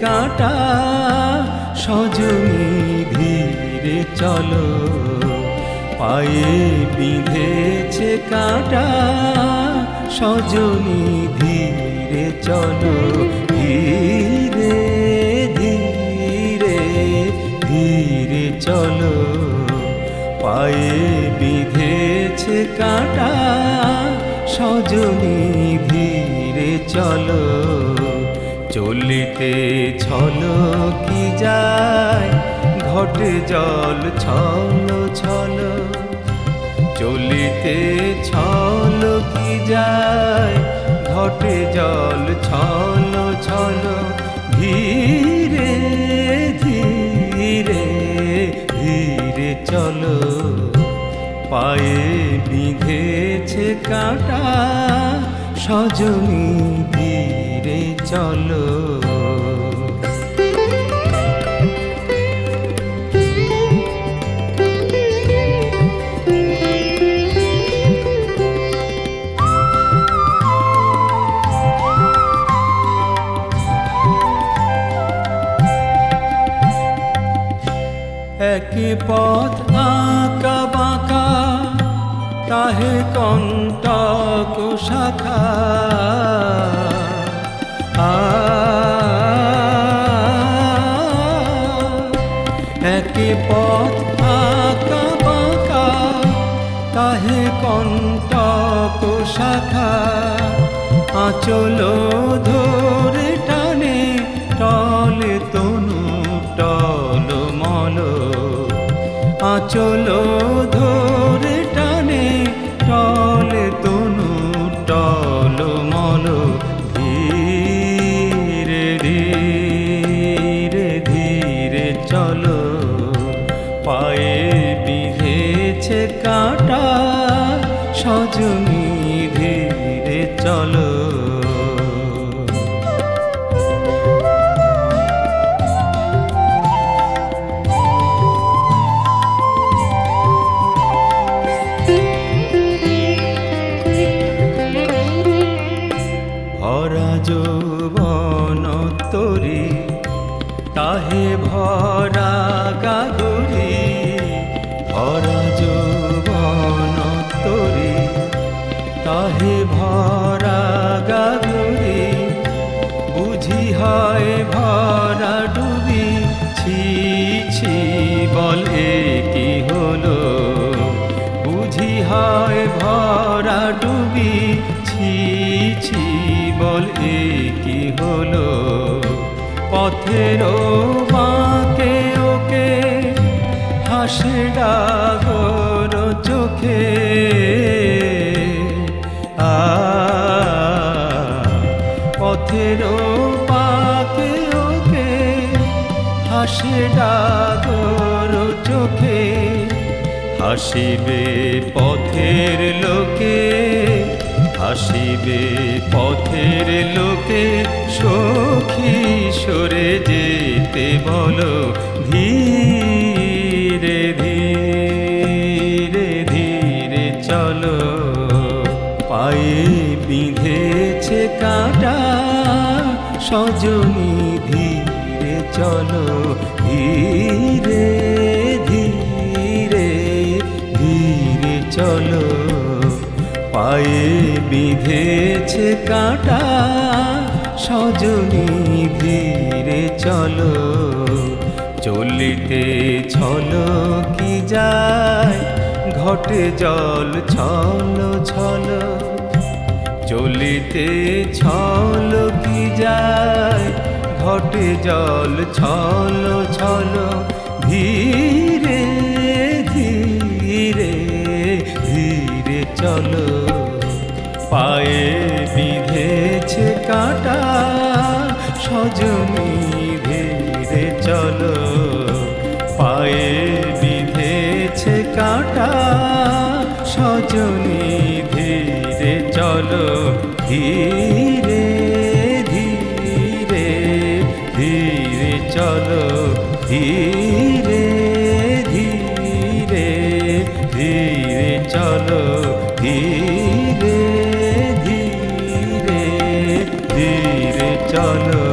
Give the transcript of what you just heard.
কাঁটা, সজনী ধীরে চলো। পায়ে বিঁধেছে কাঁটা, সজনী ধীরে চলো। ধীরে ধীরে ধীরে চলো। পায়ে বিঁধেছে কাঁটা, সজনী চলো, চলিতে ছলো কি যায়? ঘটে জল ছলো ছলো, চলিতে ছল কি যায়? ঘটে জল ছল ছল, ধীরে ধীরে ধীরে চলো। পায়ে বিঁধেছে কাঁটা সজনী ধীরে চলো। একে পথ আঁকা তাহে কণ্টক শাখা। একে পথ আঁকা বাঁকা, তাহে কণ্টক শাখা। আচল ধরে টানে টলে তনু, টল মল। আচল ধরে বিঁধেছে কাঁটা সজনী ধীরে চলো। ভরা যৌবন তরি তাহে ভরা গাগরি ভরা ছি বলে কি হলো? পথের বাঁকে ওকে হাসে ডাগর চোখে। আ, পথের পাকে ওকে হাসে ডাগর চোখে। হাসিবে পথের লোকে। হাসিবে পথের লোকে সখী সরে যেতে বলো ধীরে ধীরে ধীরে চলো। পায়ে বিঁধেছে কাঁটা, সজনী ধীরে চলো। ধীরে ধীরে ধীরে চলো। পায়ে বিঁধেছে কাঁটা, সজনী ধীরে চলো, চলিতে ছলো কি যায়, ঘটে জল ছলো ছলো, চলিতে ছল কি যায়, ঘটে জল ছল ছল, ধীরে পায়ে বিঁধেছে কাঁটা, সজনী ধীরে চলো। পায়ে বিঁধেছে কাঁটা, সজনী ধীরে চলো। ধীরে ধীরে ধীরে চলো। ধীরে ধীরে ধীরে চলো। ধীরে চলো